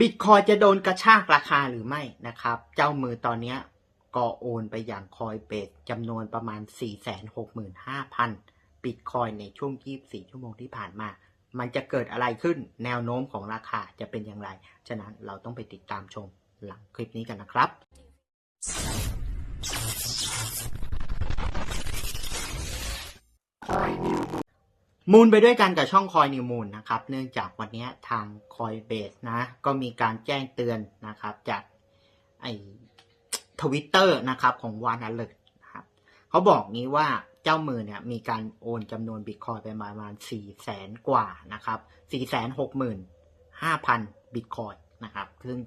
บิตคอยจะโดนกระชากราคาหรือไม่นะครับ เจ้ามือตอนนี้ก็โอนไปอย่างคอยเบสจำนวนประมาณ 465,000 บิตคอยในช่วง 24 ชั่วโมงที่ผ่านมา มันจะเกิดอะไรขึ้นแนวโน้มของราคาจะเป็นอย่างไร ฉะนั้นเราต้องไปติดตามชมหลังคลิปนี้กันนะครับ มูลไปด้วยกันกับช่องคอยนิวมูลนะครับ เนื่องจากวันนี้ทางคอยเบสนะ ก็มีการแจ้งเตือนนะครับ จากไอทวิตเตอร์นะครับของวานอเลตนะครับเขาบอกนี้ว่าเจ้ามือเนี่ยมีการโอนจำนวนบิตคอยไปประมาณ4 0 0แสนกว่านะครับ4 6 5 0 0 0บิตคอยนะครับซึ่ง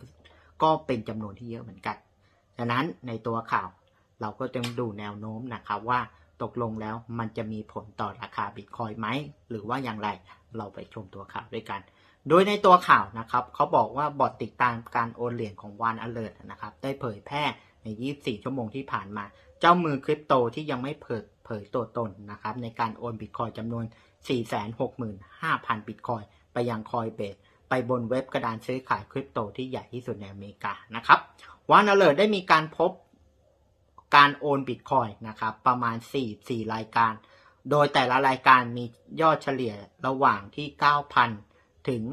ก็เป็นจำนวนที่เยอะเหมือนกันฉะนั้นในตัวข่าวเราก็ต้องดูแนวโน้มนะครับว่า ตกลงแล้วมันจะมีผลต่อราคาบิตคอยไหม หรือว่าอย่างไรเราไปชมตัวข่าวด้วยกัน โดยในตัวข่าวนะครับเขาบอกว่าบอทติดตามการโอนเหรียญของวานอเล t นะครับได้เผยแพร่ใน 24 ชั่วโมงที่ผ่านมา เจ้ามือคริปโตที่ยังไม่เผยเผยตัวตนนะครับในการโอนบิตคอยจำนวน 465,000 บิตคอยไปยังคอยเบสไปบนเว็บกระดานซื้อขายคริปโตที่ใหญ่ที่สุดในอเมริกานะครับวานอเล t ได้มีการพบ การโอนบิตคอยนะครับประมาณ 4 4 รายการ โดยแต่ละรายการมียอดเฉลี่ยระหว่างที่ 9,000 ถึง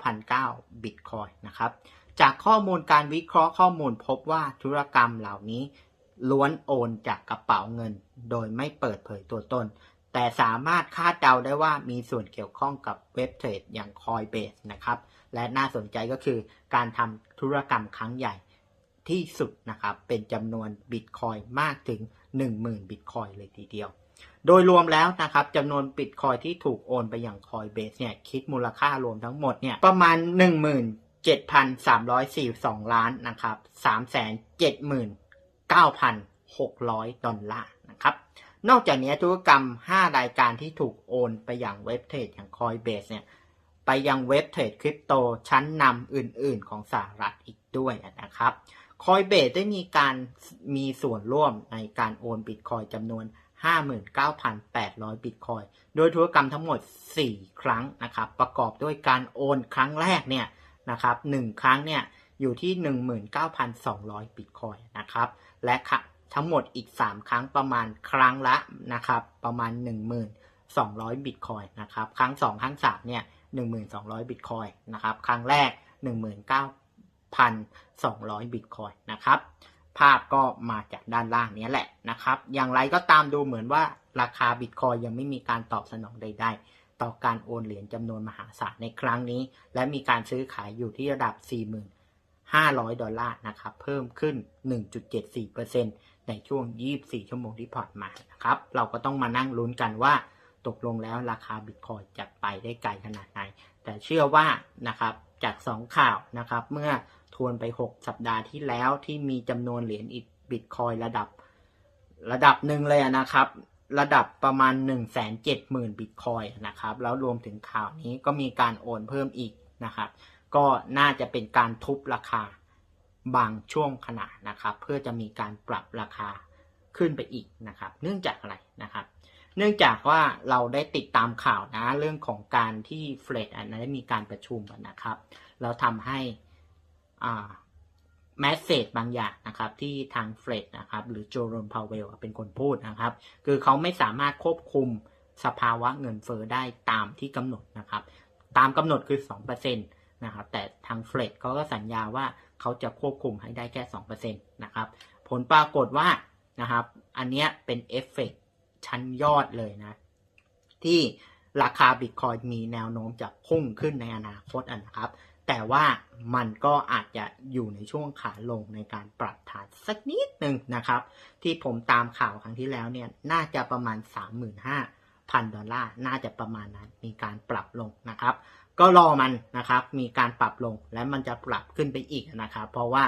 9,009บิตคอยนะครับจากข้อมูลการวิเคราะห์ข้อมูลพบว่าธุรกรรมเหล่านี้ ล้วนโอนจากกระเป๋าเงิน โดยไม่เปิดเผยตัวตน แต่สามารถคาดเดาได้ว่ามีส่วนเกี่ยวข้องกับเว็บเทรดอย่าง Coinbase นะครับ และน่าสนใจก็คือการทำธุรกรรมครั้งใหญ่ ที่สุดนะครับ เป็นจำนวนบิตคอยมากถึง 10,000 บิตคอยเลยทีเดียว โดยรวมแล้วนะครับจำนวนบิตคอยที่ถูกโอนไปอย่าง Coinbase เนี่ยคิดมูลค่ารวมทั้งหมดเนี่ยประมาณ 17,342 ล้านนะครับ379,600 ดอลลาร์นะครับนอกจากนี้ธุรกรรม 5 รายการที่ถูกโอนไปอย่างเว็บเทรดอย่าง Coinbase เนี่ยไปยังเว็บเทรดคริปโตชั้นนำอื่น ๆ ของสหรัฐอีกด้วยนะครับ Coinbase ได้มีการมีส่วนร่วมในการโอนบิตคอยจำนวน 59,800 บิตคอย โดยธุรกรรมทั้งหมด 4 ครั้งนะครับ ประกอบด้วยการโอนครั้งแรกเนี่ยนะครับ1ครั้งเนี่ยอยู่ที่ 19,200 บิตคอยนะครับ และทั้งหมดอีก 3 ครั้งประมาณครั้งละนะครับประมาณ 1,200 บิตคอยนะครับ ครั้ง 2 ครั้ง 3 เนี่ย 1,200 บิตคอยนะครับ ครั้งแรก 1,200 บิตคอยนะครับ ภาพก็มาจากด้านล่างนี้แหละนะครับ อย่างไรก็ตามดูเหมือนว่าราคาบิตคอยยังไม่มีการตอบสนองใด ๆ ต่อการโอนเหรียญจำนวนมหาศาลในครั้งนี้ และมีการซื้อขายอยู่ที่ระดับ 4,500 ดอลลาร์นะครับ เพิ่มขึ้น 1.74%ในช่วง 24 ชั่วโมงที่ผ่านมานะครับ เราก็ต้องมานั่งลุ้นกันว่าตกลงแล้วราคาบิตคอยจะไปได้ไกลขนาดไหน แต่เชื่อว่านะครับจาก 2 ข่าวนะครับ เมื่อ ทวนไป 6 สัปดาห์ที่แล้วที่มีจำนวนเหรียญบิตคอยระดับ ระดับหนึ่งเลยนะครับ ระดับประมาณ 1 7 0 0 0 0 บิตคอยนะครับ แล้วรวมถึงข่าวนี้ก็มีการโอนเพิ่มอีกนะครับ ก็น่าจะเป็นการทุบราคาบางช่วงขณะนะครับ เพื่อจะมีการปรับราคาขึ้นไปอีกนะครับ เนื่องจากอะไรนะครับ เนื่องจากว่าเราได้ติดตามข่าวนะเรื่องของการที่เฟดอันนั้นได้มีการประชุมนะครับ แล้วทำให้ แมสเซจบางอย่างนะครับที่ทางเฟรดนะครับหรือโจโรมพาวเวลเป็นคนพูดนะครับ คือเขาไม่สามารถควบคุมสภาวะเงินเฟอ้อได้ตามที่กำหนดนะครับ ตามกำหนดคือ 2%นะครับแต่ทางเฟรดเขาก็สัญญาว่าเขาจะควบคุมให้ได้แค่ 2%นะครับผลปรากฏว่านะครับอันเนี้ยเป็นเอฟเฟกชั้นยอดเลยนะ ที่ราคาบิตคอยมีแนวโน้มจะพุ่งขึ้นในอนาคตนะครับ แต่ว่ามันก็อาจจะอยู่ในช่วงขาลงในการปรับฐานสักนิดหนึ่งนะครับ ที่ผมตามข่าวครั้งที่แล้วเนี่ยน่าจะประมาณ 35,000 ดอลลาร์น่าจะประมาณนั้นมีการปรับลงนะครับ ก็รอมันนะครับมีการปรับลงและมันจะปรับขึ้นไปอีกนะครับ เพราะว่า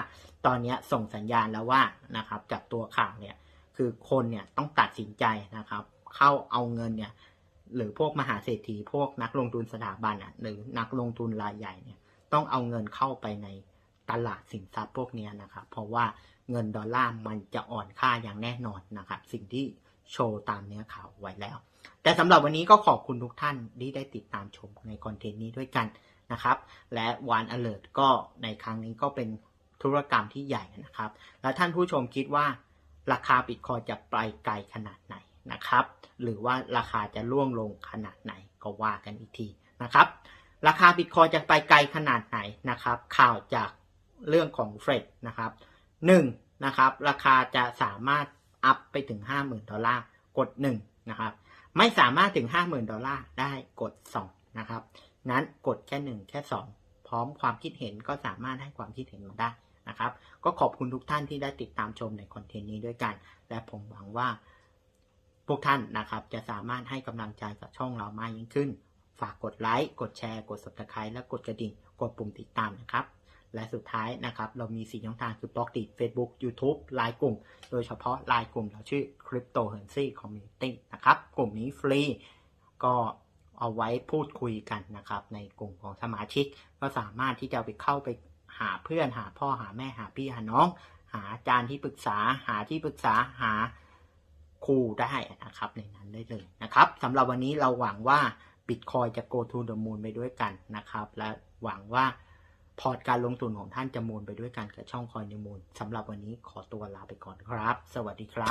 ตอนนี้ส่งสัญญาณแล้วว่านะครับจากตัวข่าวเนี่ยคือคนเนี่ยต้องตัดสินใจนะครับ เข้าเอาเงินเนี่ยหรือพวกมหาเศรษฐีพวกนักลงทุนสถาบันอะหรือนักลงทุนรายใหญ่เนี่ย ต้องเอาเงินเข้าไปในตลาดสินทรัพย์พวกนี้นะครับ เพราะว่าเงินดอลลาร์มันจะอ่อนค่าอย่างแน่นอนนะครับ สิ่งที่โชว์ตามเนื้อข่าวไว้แล้ว แต่สำหรับวันนี้ก็ขอบคุณทุกท่านที่ได้ติดตามชมในคอนเทนต์นี้ด้วยกันนะครับ และวานอเลิร์ก็ในครั้งนี้ก็เป็นธุรกรรมที่ใหญ่นะครับ และท่านผู้ชมคิดว่าราคาบิตคอยจะไปไกลขนาดไหนนะครับ หรือว่าราคาจะร่วงลงขนาดไหนก็ว่ากันอีกทีนะครับ ราคาบิตคอยจะไปไกลขนาดไหนนะครับ ข่าวจากเรื่องของเฟดนะครับหนึ่งนะครับ ราคาจะสามารถอัพไปถึง 50,000 ดอลลาร์ กด 1 นะครับ ไม่สามารถถึง 50,000 ดอลลาร์ได้กด 2 นะครับ นั้นกดแค่ 1 แค่ 2 พร้อมความคิดเห็นก็สามารถให้ความคิดเห็นมาได้นะครับ ก็ขอบคุณทุกท่านที่ได้ติดตามชมในคอนเทนต์นี้ด้วยกัน และผมหวังว่าพวกท่านนะครับจะสามารถให้กำลังใจกับช่องเรามากยิ่งขึ้น ฝากกดไลค์ กดแชร์ กด subscribe และกดกระดิ่ง กดปุ่มติดตามนะครับ และสุดท้ายนะครับ เรามี4ช่องทางคือบล็อกดี Facebook YouTube ไลน์กลุ่ม โดยเฉพาะไลน์กลุ่มเราชื่อ Cryptocurrency Community นะครับ กลุ่มนี้ฟรี ก็เอาไว้พูดคุยกันนะครับ ในกลุ่มของสมาชิก ก็สามารถที่จะไปเข้าไปหาเพื่อนหาพ่อหาแม่หาพี่หาน้อง หาอาจารย์ที่ปรึกษาหาที่ปรึกษาหาครูได้นะครับในนั้นได้เลยนะครับสำหรับวันนี้เราหวังว่า Bitcoin จะ go to the moon ไปด้วยกันนะครับ และหวังว่าพอร์ตการลงทุนของท่านจะมูลไปด้วยกันกับช่องคอยนิมูลสำหรับวันนี้ขอตัวลาไปก่อนครับ สวัสดีครับ